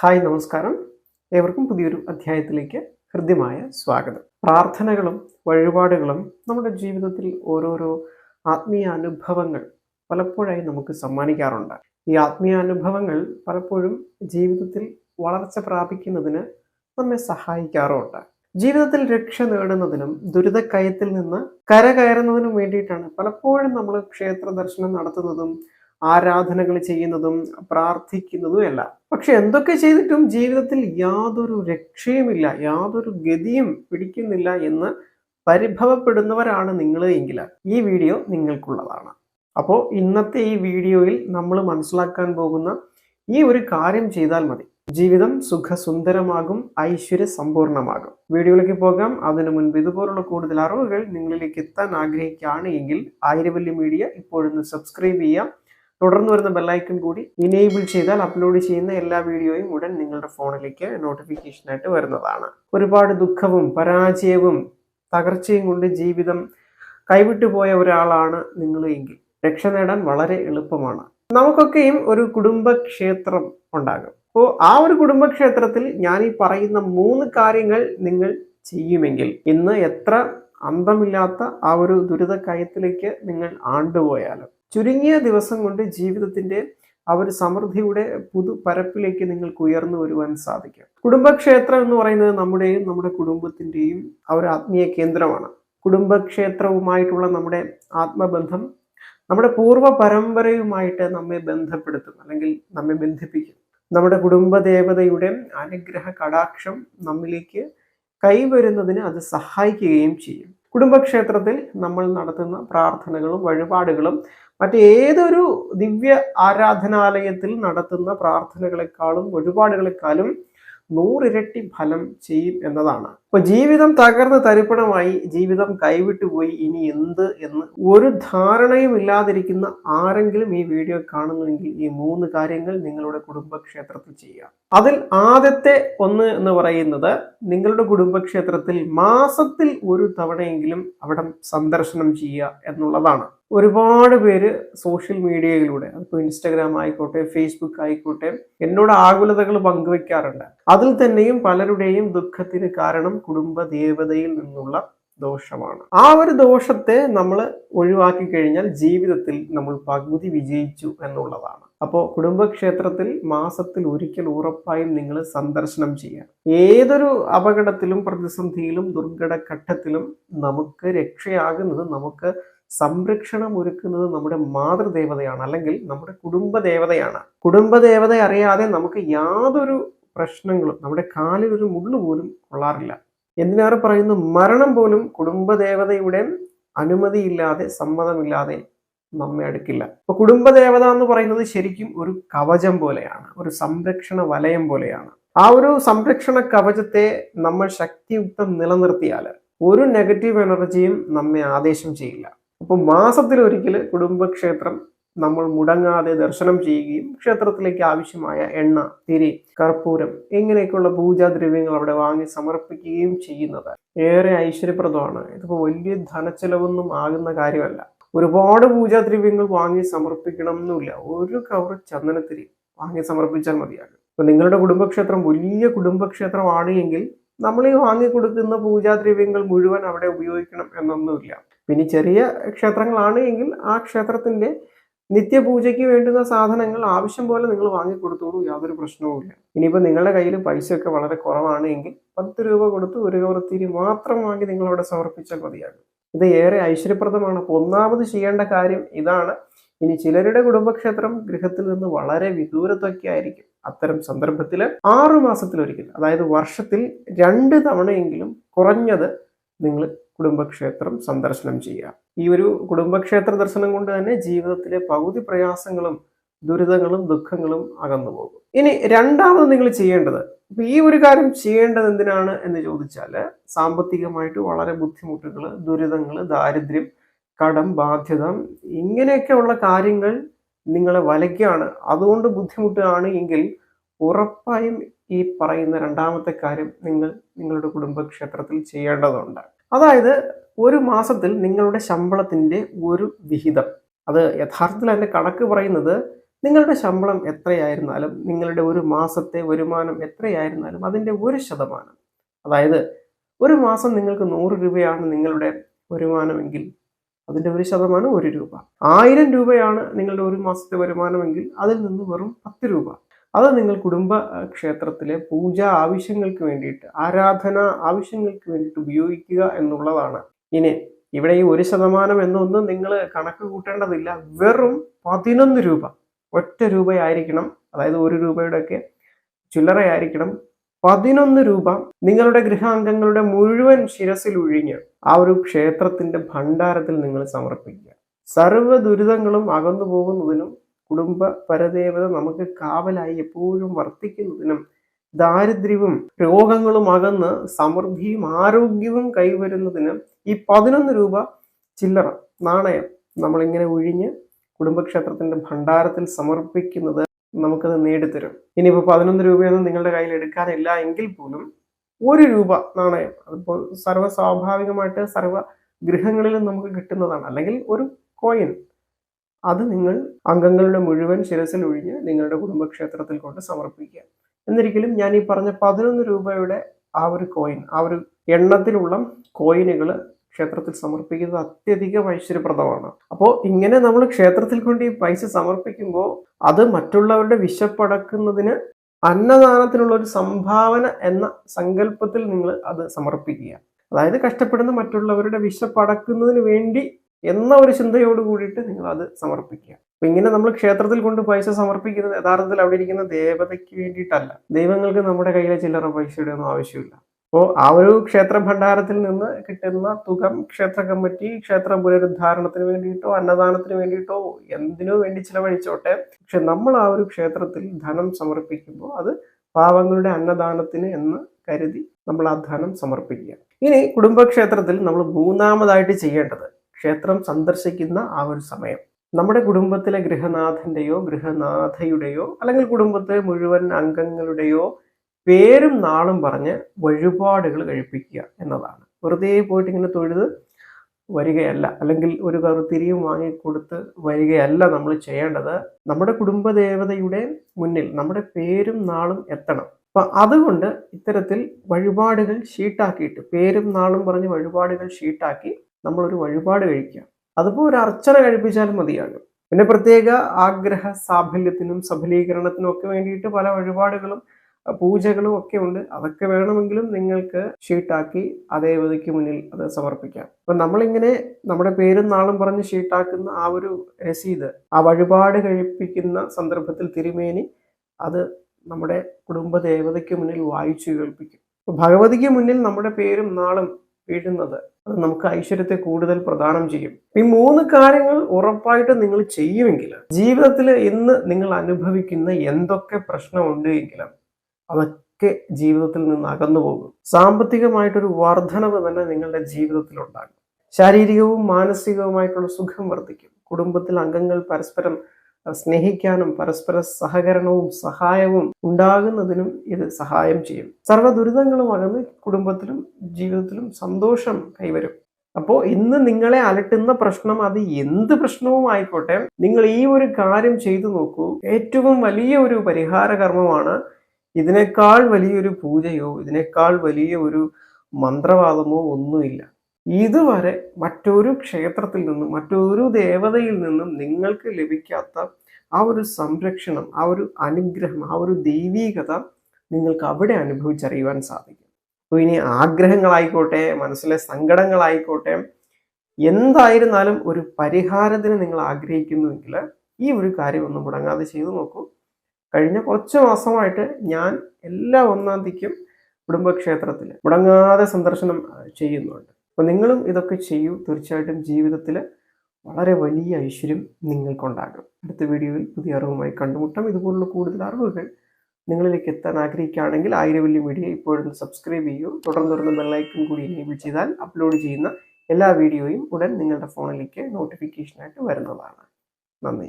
Hi നമസ്കാരം. ഏവർക്കും പുതിയൊരു അധ്യായത്തിലേക്ക് ഹൃദ്യമായ സ്വാഗതം. പ്രാർത്ഥനകളും വഴിപാടുകളും നമ്മുടെ ജീവിതത്തിൽ ഓരോരോ ആത്മീയ അനുഭവങ്ങൾ പലപ്പോഴായി നമുക്ക് സമ്മാനിക്കാറുണ്ട്. ഈ ആത്മീയ അനുഭവങ്ങൾ പലപ്പോഴും ജീവിതത്തിൽ വളർച്ച പ്രാപിക്കുന്നതിന് നമ്മെ സഹായിക്കാറുമുണ്ട്. ജീവിതത്തിൽ രക്ഷ നേടുന്നതിനും ദുരിതക്കയത്തിൽ നിന്ന് കരകയറുന്നതിനും വേണ്ടിയിട്ടാണ് പലപ്പോഴും നമ്മൾ ക്ഷേത്ര ദർശനം നടത്തുന്നതും ആരാധനകൾ ചെയ്യുന്നതും പ്രാർത്ഥിക്കുന്നതും എല്ലാം പക്ഷെ എന്തൊക്കെ ചെയ്തിട്ടും ജീവിതത്തിൽ യാതൊരു രക്ഷയുമില്ല യാതൊരു ഗതിയും പിടിക്കുന്നില്ല എന്ന് പരിഭവപ്പെടുന്നവരാണ് നിങ്ങൾ എങ്കിൽ. ഈ വീഡിയോ നിങ്ങൾക്കുള്ളതാണ്. അപ്പോൾ ഇന്നത്തെ ഈ വീഡിയോയിൽ നമ്മൾ മനസ്സിലാക്കാൻ പോകുന്ന ഈ ഒരു കാര്യം ചെയ്താൽ മതി. ജീവിതം സുഖസുന്ദരമാകും ഐശ്വര്യ സമ്പൂർണമാകും വീഡിയോയിലേക്ക് പോകാം. അതിനു മുൻപ് ഇതുപോലുള്ള കൂടുതൽ അറിവുകൾ നിങ്ങളിലേക്ക് എത്താൻ ആഗ്രഹിക്കുകയാണ് എങ്കിൽ ആയിരവല്ലി മീഡിയ ഇപ്പോഴൊന്ന് സബ്സ്ക്രൈബ് ചെയ്യാം തുടർന്ന് വരുന്ന ബെല്ലൈക്കൺ കൂടി ഇനേബിൾ ചെയ്താൽ അപ്ലോഡ് ചെയ്യുന്ന എല്ലാ വീഡിയോയും ഉടൻ നിങ്ങളുടെ ഫോണിലേക്ക് നോട്ടിഫിക്കേഷനായിട്ട് വരുന്നതാണ്. ഒരുപാട് ദുഃഖവും പരാജയവും തകർച്ചയും കൊണ്ട് ജീവിതം കൈവിട്ടു പോയ ഒരാളാണ് നിങ്ങൾ എങ്കിൽ രക്ഷ നേടാൻ വളരെ എളുപ്പമാണ്. നമുക്കൊക്കെയും ഒരു കുടുംബക്ഷേത്രം ഉണ്ടാകും. അപ്പോൾ ആ ഒരു കുടുംബക്ഷേത്രത്തിൽ ഞാൻ ഈ പറയുന്ന മൂന്ന് കാര്യങ്ങൾ നിങ്ങൾ ചെയ്യുമെങ്കിൽ ഇന്ന് എത്ര അന്തമില്ലാത്ത ആ ഒരു ദുരിതക്കയത്തിലേക്ക് നിങ്ങൾ ആണ്ടുപോയാലും ചുരുങ്ങിയ ദിവസം കൊണ്ട് ജീവിതത്തിന്റെ ആ ഒരു സമൃദ്ധിയുടെ പുതു പരപ്പിലേക്ക് നിങ്ങൾക്ക് ഉയർന്നു വരുവാൻ സാധിക്കും. കുടുംബക്ഷേത്രം എന്ന് പറയുന്നത് നമ്മുടെയും നമ്മുടെ കുടുംബത്തിന്റെയും ആ ഒരു ആത്മീയ കേന്ദ്രമാണ്. കുടുംബക്ഷേത്രവുമായിട്ടുള്ള നമ്മുടെ ആത്മബന്ധം നമ്മുടെ പൂർവ പരമ്പരയുമായിട്ട് നമ്മെ ബന്ധപ്പെടുത്തും അല്ലെങ്കിൽ നമ്മെ ബന്ധിപ്പിക്കും. നമ്മുടെ കുടുംബദേവതയുടെ അനുഗ്രഹ കടാക്ഷം നമ്മിലേക്ക് കൈവരുന്നതിന് അത് സഹായിക്കുകയും ചെയ്യും. കുടുംബക്ഷേത്രത്തിൽ നമ്മൾ നടത്തുന്ന പ്രാർത്ഥനകളും വഴിപാടുകളും മറ്റേതൊരു ദിവ്യ ആരാധനാലയത്തിൽ നടത്തുന്ന പ്രാർത്ഥനകളെക്കാളും വഴിപാടുകളെക്കാളും നൂറിരട്ടി ഫലം ചെയ്യും എന്നതാണ്. അപ്പൊ ജീവിതം തകർന്ന് തരിപ്പണമായി ജീവിതം കൈവിട്ടുപോയി ഇനി എന്ത് എന്ന് ഒരു ധാരണയും ഇല്ലാതിരിക്കുന്ന ആരെങ്കിലും ഈ വീഡിയോ കാണുന്നുവെങ്കിൽ ഈ മൂന്ന് കാര്യങ്ങൾ നിങ്ങളുടെ കുടുംബക്ഷേത്രത്തിൽ ചെയ്യാം അതിൽ ആദ്യത്തെ ഒന്ന് എന്ന് പറയുന്നത് നിങ്ങളുടെ കുടുംബക്ഷേത്രത്തിൽ മാസത്തിൽ ഒരു തവണയെങ്കിലും അവിടെ സന്ദർശനം ചെയ്യുക എന്നുള്ളതാണ്. ഒരുപാട് പേര് സോഷ്യൽ മീഡിയയിലൂടെ അതിപ്പോൾ ഇൻസ്റ്റാഗ്രാം ആയിക്കോട്ടെ ഫേസ്ബുക്ക് ആയിക്കോട്ടെ എന്നോട് ആകുലതകൾ പങ്കുവെക്കാറുണ്ട്. അതിൽ തന്നെയും പലരുടെയും ദുഃഖത്തിന് കാരണം കുടുംബ ദേവതയിൽ നിന്നുള്ള ദോഷമാണ്. ആ ഒരു ദോഷത്തെ നമ്മൾ ഒഴിവാക്കി കഴിഞ്ഞാൽ ജീവിതത്തിൽ നമ്മൾ പകുതി വിജയിച്ചു എന്നുള്ളതാണ്. അപ്പോൾ കുടുംബക്ഷേത്രത്തിൽ മാസത്തിൽ ഒരിക്കൽ ഉറപ്പായും നിങ്ങൾ സന്ദർശനം ചെയ്യുക ഏതൊരു അപകടത്തിലും പ്രതിസന്ധിയിലും ദുർഘട ഘട്ടത്തിലും നമുക്ക് രക്ഷയാകുന്നത് നമുക്ക് സംരക്ഷണം ഒരുക്കുന്നത് നമ്മുടെ മാതൃദേവതയാണ് അല്ലെങ്കിൽ നമ്മുടെ കുടുംബദേവതയാണ്. കുടുംബദേവത അറിയാതെ നമുക്ക് യാതൊരു പ്രശ്നങ്ങളും നമ്മുടെ കാലിൽ ഒരു മുള്ളു പോലും കൊള്ളാറില്ല. എന്തിനേറെ പറയുന്നു? മരണം പോലും കുടുംബദേവതയുടെ അനുമതിയില്ലാതെ സമ്മതമില്ലാതെ നമ്മെ അടുക്കില്ല. അപ്പൊ കുടുംബദേവത എന്ന് പറയുന്നത് ശരിക്കും ഒരു കവചം പോലെയാണ് ഒരു സംരക്ഷണ വലയം പോലെയാണ്. ആ ഒരു സംരക്ഷണ കവചത്തെ നമ്മൾ ശക്തിയുക്തം നിലനിർത്തിയാൽ ഒരു നെഗറ്റീവ് എനർജിയും നമ്മെ ആദേശം ചെയ്യില്ല. അപ്പൊ മാസത്തിൽ ഒരിക്കൽ കുടുംബക്ഷേത്രം നമ്മൾ മുടങ്ങാതെ ദർശനം ചെയ്യുകയും ക്ഷേത്രത്തിലേക്ക് ആവശ്യമായ എണ്ണ തിരി കർപ്പൂരം ഇങ്ങനെയൊക്കെയുള്ള പൂജാദ്രവ്യങ്ങൾ അവിടെ വാങ്ങി സമർപ്പിക്കുകയും ചെയ്യുന്നത് ഏറെ ഐശ്വര്യപ്രദമാണ്. ഇതിപ്പോൾ വലിയ ധനച്ചെലവൊന്നും ആകുന്ന കാര്യമല്ല. ഒരുപാട് പൂജാദ്രവ്യങ്ങൾ വാങ്ങി സമർപ്പിക്കണം എന്നില്ല ഒരു കവർ ചന്ദനത്തിരി വാങ്ങി സമർപ്പിച്ചാൽ മതിയാകും. ഇപ്പൊ നിങ്ങളുടെ കുടുംബക്ഷേത്രം വലിയ കുടുംബക്ഷേത്രമാണ് എങ്കിൽ നമ്മൾ ഈ വാങ്ങിക്കൊടുക്കുന്ന പൂജാദ്രവ്യങ്ങൾ മുഴുവൻ അവിടെ ഉപയോഗിക്കണം എന്നൊന്നുമില്ല. പിന്നെ ചെറിയ ക്ഷേത്രങ്ങളാണ് എങ്കിൽ ആ ക്ഷേത്രത്തിന്റെ നിത്യപൂജയ്ക്ക് വേണ്ടുന്ന സാധനങ്ങൾ ആവശ്യം പോലെ നിങ്ങൾ വാങ്ങിക്കൊടുത്തോളൂ യാതൊരു പ്രശ്നവുമില്ല ഇനിയിപ്പോൾ നിങ്ങളുടെ കയ്യിൽ പൈസയൊക്കെ വളരെ കുറവാണ് എങ്കിൽ പത്ത് രൂപ കൊടുത്ത് ഒരു കവർത്തിരി മാത്രം വാങ്ങി നിങ്ങൾ അവിടെ സമർപ്പിച്ചാൽ മതിയാകും. ഇത് ഏറെ ഐശ്വര്യപ്രദമാണ്. ഒന്നാമത് ചെയ്യേണ്ട കാര്യം ഇതാണ്. ഇനി ചിലരുടെ കുടുംബക്ഷേത്രം ഗൃഹത്തിൽ നിന്ന് വളരെ വിദൂരത്തൊക്കെ ആയിരിക്കും. അത്തരം സന്ദർഭത്തിൽ ആറു മാസത്തിലൊരിക്കൽ അതായത് വർഷത്തിൽ രണ്ട് തവണയെങ്കിലും കുറഞ്ഞത് നിങ്ങൾ കുടുംബക്ഷേത്രം സന്ദർശനം ചെയ്യുക ഈ ഒരു കുടുംബക്ഷേത്ര ദർശനം കൊണ്ട് തന്നെ ജീവിതത്തിലെ പകുതി പ്രയാസങ്ങളും ദുരിതങ്ങളും ദുഃഖങ്ങളും അകന്നു പോകും. ഇനി രണ്ടാമത് നിങ്ങൾ ചെയ്യേണ്ടത് ഇപ്പൊ ഈ ഒരു കാര്യം ചെയ്യേണ്ടത് എന്തിനാണ് എന്ന് ചോദിച്ചാൽ സാമ്പത്തികമായിട്ട് വളരെ ബുദ്ധിമുട്ടുകൾ ദുരിതങ്ങൾ ദാരിദ്ര്യം കടം ബാധ്യത ഇങ്ങനെയൊക്കെയുള്ള കാര്യങ്ങൾ നിങ്ങളെ വലയ്ക്കാണ് അതുകൊണ്ട് ബുദ്ധിമുട്ടാണ് എങ്കിൽ ഉറപ്പായും ഈ പറയുന്ന രണ്ടാമത്തെ കാര്യം നിങ്ങൾ നിങ്ങളുടെ കുടുംബക്ഷേത്രത്തിൽ ചെയ്യേണ്ടതുണ്ട്. അതായത് ഒരു മാസത്തിൽ നിങ്ങളുടെ ശമ്പളത്തിന്റെ ഒരു വിഹിതം. അത് യഥാർത്ഥത്തിൽ അതിന്റെ കണക്ക് പറയുന്നത് നിങ്ങളുടെ ശമ്പളം എത്രയായിരുന്നാലും നിങ്ങളുടെ ഒരു മാസത്തെ വരുമാനം എത്രയായിരുന്നാലും അതിന്റെ ഒരു ശതമാനം. അതായത് ഒരു മാസം നിങ്ങൾക്ക് നൂറ് രൂപയാണ് നിങ്ങളുടെ വരുമാനമെങ്കിൽ അതിന്റെ ഒരു ശതമാനം ഒരു രൂപ. ആയിരം രൂപയാണ് നിങ്ങളുടെ ഒരു മാസത്തെ വരുമാനമെങ്കിൽ അതിൽ നിന്ന് വെറും പത്ത് രൂപ. അത് നിങ്ങൾ കുടുംബ ക്ഷേത്രത്തിലെ പൂജ ആവശ്യങ്ങൾക്ക് വേണ്ടിയിട്ട് ആരാധന ആവശ്യങ്ങൾക്ക് വേണ്ടിയിട്ട് ഉപയോഗിക്കുക എന്നുള്ളതാണ്. ഇനി ഇവിടെ ഈ ഒരു ശതമാനം എന്നൊന്നും നിങ്ങൾ കണക്ക് കൂട്ടേണ്ടതില്ല. വെറും പതിനൊന്ന് രൂപ. ഒറ്റ രൂപയായിരിക്കണം. അതായത് ഒരു രൂപയുടെയൊക്കെ ചില്ലറയായിരിക്കണം. പതിനൊന്ന് രൂപ നിങ്ങളുടെ ഗൃഹാംഗങ്ങളുടെ മുഴുവൻ ശിരസിൽ ഒഴിഞ്ഞ് ആ ഒരു ക്ഷേത്രത്തിന്റെ ഭണ്ഡാരത്തിൽ നിങ്ങൾ സമർപ്പിക്കുക. സർവ ദുരിതങ്ങളും അകന്നു പോകുന്നതിനും കുടുംബ പരദേവത നമുക്ക് കാവലായി എപ്പോഴും വർത്തിക്കുന്നതിനും ദാരിദ്ര്യവും രോഗങ്ങളും അകന്ന് സമൃദ്ധിയും ആരോഗ്യവും കൈവരുന്നതിന് ഈ പതിനൊന്ന് രൂപ ചില്ലറ നാണയം നമ്മളിങ്ങനെ ഒഴിഞ്ഞ് കുടുംബക്ഷേത്രത്തിന്റെ ഭണ്ഡാരത്തിൽ സമർപ്പിക്കുന്നത് നമുക്കത് നേടിത്തരും. ഇനിയിപ്പോൾ പതിനൊന്ന് രൂപയൊന്നും നിങ്ങളുടെ കയ്യിൽ എടുക്കാനില്ല എങ്കിൽ പോലും ഒരു രൂപ നാണയം അതിപ്പോൾ സർവ സ്വാഭാവികമായിട്ട് സർവ ഗൃഹങ്ങളിലും നമുക്ക് കിട്ടുന്നതാണ്. അല്ലെങ്കിൽ ഒരു കോയിൻ അത് നിങ്ങൾ അംഗങ്ങളുടെ മുഴുവൻ ശിരസിൽ ഒഴിഞ്ഞ് നിങ്ങളുടെ കുടുംബക്ഷേത്രത്തിൽ കൊണ്ട് സമർപ്പിക്കുക. എന്നിരിക്കലും ഞാൻ ഈ പറഞ്ഞ പതിനൊന്ന് രൂപയുടെ ആ ഒരു കോയിൻ ആ ഒരു എണ്ണത്തിലുള്ള കോയിനുകൾ ക്ഷേത്രത്തിൽ സമർപ്പിക്കുന്നത് അത്യധികം ഐശ്വര്യപ്രദമാണ്. അപ്പോൾ ഇങ്ങനെ നമ്മൾ ക്ഷേത്രത്തിൽ കൊണ്ട് ഈ പൈസ സമർപ്പിക്കുമ്പോൾ അത് മറ്റുള്ളവരുടെ വിശപ്പടക്കുന്നതിന് അന്നദാനത്തിനുള്ള ഒരു സംഭാവന എന്ന സങ്കല്പത്തിൽ നിങ്ങൾ അത് സമർപ്പിക്കുക. അതായത് കഷ്ടപ്പെടുന്ന മറ്റുള്ളവരുടെ വിശപ്പടക്കുന്നതിന് വേണ്ടി എന്ന ഒരു ചിന്തയോട് കൂടിയിട്ട് നിങ്ങൾ അത് സമർപ്പിക്കുക. അപ്പൊ ഇങ്ങനെ നമ്മൾ ക്ഷേത്രത്തിൽ കൊണ്ട് പൈസ സമർപ്പിക്കുന്നത് യഥാർത്ഥത്തിൽ അവിടെ ഇരിക്കുന്ന ദേവതയ്ക്ക് വേണ്ടിയിട്ടല്ല. ദൈവങ്ങൾക്ക് നമ്മുടെ കയ്യിലെ ചില്ലറ പൈസയുടെ ഒന്നും ആവശ്യമില്ല. അപ്പോൾ ആ ഒരു ക്ഷേത്ര ഭണ്ഡാരത്തിൽ നിന്ന് കിട്ടുന്ന തുക ക്ഷേത്ര കമ്മിറ്റി ക്ഷേത്ര പുനരുദ്ധാരണത്തിന് വേണ്ടിയിട്ടോ അന്നദാനത്തിന് വേണ്ടിയിട്ടോ എന്തിനോ വേണ്ടി ചിലവഴിച്ചോട്ടെ. പക്ഷെ നമ്മൾ ആ ഒരു ക്ഷേത്രത്തിൽ ധനം സമർപ്പിക്കുമ്പോൾ അത് പാവങ്ങളുടെ അന്നദാനത്തിന് എന്ന് കരുതി നമ്മൾ ആ ധനം സമർപ്പിക്കുക. ഇനി കുടുംബക്ഷേത്രത്തിൽ നമ്മൾ മൂന്നാമതായിട്ട് ചെയ്യേണ്ടത് ക്ഷേത്രം സന്ദർശിക്കുന്ന ആ ഒരു സമയം. നമ്മുടെ കുടുംബത്തിലെ ഗൃഹനാഥന്റെയോ ഗൃഹനാഥയുടെയോ അല്ലെങ്കിൽ കുടുംബത്തെ മുഴുവൻ അംഗങ്ങളുടെയോ പേരും നാളും പറഞ്ഞ് വഴിപാടുകൾ കഴിപ്പിക്കുക എന്നതാണ്. വെറുതെ പോയിട്ട് ഇങ്ങനെ തൊഴുത് വരികയല്ല. അല്ലെങ്കിൽ ഒരു കറുത്തിരിയും വാങ്ങിക്കൊടുത്ത് വരികയല്ല നമ്മൾ ചെയ്യേണ്ടത്. നമ്മുടെ കുടുംബദേവതയുടെ മുന്നിൽ നമ്മുടെ പേരും നാളും എത്തണം. അപ്പൊ അതുകൊണ്ട് ഇത്തരത്തിൽ വഴിപാടുകൾ ഷീട്ടാക്കിയിട്ട് പേരും നാളും പറഞ്ഞ് വഴിപാടുകൾ ഷീട്ടാക്കി നമ്മളൊരു വഴിപാട് കഴിക്കുക അതിപ്പോൾ ഒരു അർച്ചന കഴിപ്പിച്ചാലും മതിയാകും. പിന്നെ പ്രത്യേക ആഗ്രഹ സാഫല്യത്തിനും സഫലീകരണത്തിനും ഒക്കെ വേണ്ടിയിട്ട് പല വഴിപാടുകളും പൂജകളും ഒക്കെ ഉണ്ട്. അതൊക്കെ വേണമെങ്കിലും നിങ്ങൾക്ക് ഷീട്ടാക്കി ആ ദേവതയ്ക്ക് മുന്നിൽ അത് സമർപ്പിക്കാം. അപ്പം നമ്മളിങ്ങനെ നമ്മുടെ പേരും നാളും പറഞ്ഞ് ഷീട്ടാക്കുന്ന ആ ഒരു രസീത് ആ വഴിപാട് കഴിപ്പിക്കുന്ന സന്ദർഭത്തിൽ തിരുമേനി അത് നമ്മുടെ കുടുംബ ദേവതയ്ക്ക് മുന്നിൽ വായിച്ചു കേൾപ്പിക്കും. ഭഗവതിക്ക് മുന്നിൽ നമ്മുടെ പേരും നാളും വീഴുന്നത് അത് നമുക്ക് ഐശ്വര്യത്തെ കൂടുതൽ പ്രദാനം ചെയ്യും. ഈ മൂന്ന് കാര്യങ്ങൾ ഉറപ്പായിട്ട് നിങ്ങൾ ചെയ്യുമെങ്കിൽ ജീവിതത്തിൽ ഇന്ന് നിങ്ങൾ അനുഭവിക്കുന്ന എന്തൊക്കെ പ്രശ്നമുണ്ട് എങ്കിലും അതൊക്കെ ജീവിതത്തിൽ നിന്ന് അകന്നു പോകും. സാമ്പത്തികമായിട്ടൊരു വർധനവ് തന്നെ നിങ്ങളുടെ ജീവിതത്തിൽ ഉണ്ടാകും. ശാരീരികവും മാനസികവുമായിട്ടുള്ള സുഖം വർദ്ധിക്കും. കുടുംബത്തിൽ അംഗങ്ങൾ പരസ്പരം സ്നേഹിക്കാനും പരസ്പര സഹകരണവും സഹായവും ഉണ്ടാകുന്നതിനും ഇത് സഹായം ചെയ്യും. സർവ ദുരിതങ്ങളും അകന്ന് കുടുംബത്തിലും ജീവിതത്തിലും സന്തോഷം കൈവരും. അപ്പോൾ ഇന്ന് നിങ്ങളെ അലട്ടുന്ന പ്രശ്നം അത് എന്ത് പ്രശ്നവും ആയിക്കോട്ടെ. നിങ്ങൾ ഈ ഒരു കാര്യം ചെയ്തു നോക്കൂ. ഏറ്റവും വലിയ ഒരു പരിഹാര കർമ്മമാണ് ഇതിനേക്കാൾ വലിയൊരു പൂജയോ ഇതിനേക്കാൾ വലിയ ഒരു മന്ത്രവാദമോ ഒന്നുമില്ല. ഇതുവരെ മറ്റൊരു ക്ഷേത്രത്തിൽ നിന്നും മറ്റൊരു ദേവതയിൽ നിന്നും നിങ്ങൾക്ക് ലഭിക്കാത്ത ആ ഒരു സംരക്ഷണം ആ ഒരു അനുഗ്രഹം ആ ഒരു ദൈവീകത നിങ്ങൾക്ക് അവിടെ അനുഭവിച്ചറിയുവാൻ സാധിക്കും. അപ്പോൾ ഇനി ആഗ്രഹങ്ങളായിക്കോട്ടെ മനസ്സിലെ സങ്കടങ്ങളായിക്കോട്ടെ എന്തായിരുന്നാലും ഒരു പരിഹാരത്തിന് നിങ്ങൾ ആഗ്രഹിക്കുന്നുവെങ്കിൽ ഈ ഒരു കാര്യം ഒന്ന് മുടങ്ങാതെ ചെയ്തു നോക്കൂ. കഴിഞ്ഞ കുറച്ച് മാസമായിട്ട് ഞാൻ എല്ലാ ഒന്നാം തീയതിക്കും കുടുംബക്ഷേത്രത്തിൽ മുടങ്ങാതെ സന്ദർശനം ചെയ്യുന്നുണ്ട്. അപ്പോൾ നിങ്ങളും ഇതൊക്കെ ചെയ്യൂ. തീർച്ചയായിട്ടും ജീവിതത്തിൽ വളരെ വലിയ ഐശ്വര്യം നിങ്ങൾക്കുണ്ടാകും. അടുത്ത വീഡിയോയിൽ പുതിയ അറിവുമായി കണ്ടുമുട്ടാം. ഇതുപോലുള്ള കൂടുതൽ അറിവുകൾ നിങ്ങളിലേക്ക് എത്താൻ ആഗ്രഹിക്കുകയാണെങ്കിൽ ആയിരം വലിയ മീഡിയ ഇപ്പോഴും സബ്സ്ക്രൈബ് ചെയ്യൂ. തുടർന്ന് തുടർന്ന് ബെല്ലൈക്കൺ കൂടി എനേബിൾ ചെയ്താൽ അപ്ലോഡ് ചെയ്യുന്ന എല്ലാ വീഡിയോയും ഉടൻ നിങ്ങളുടെ ഫോണിലേക്ക് നോട്ടിഫിക്കേഷനായിട്ട് വരുന്നതാണ്. നന്ദി.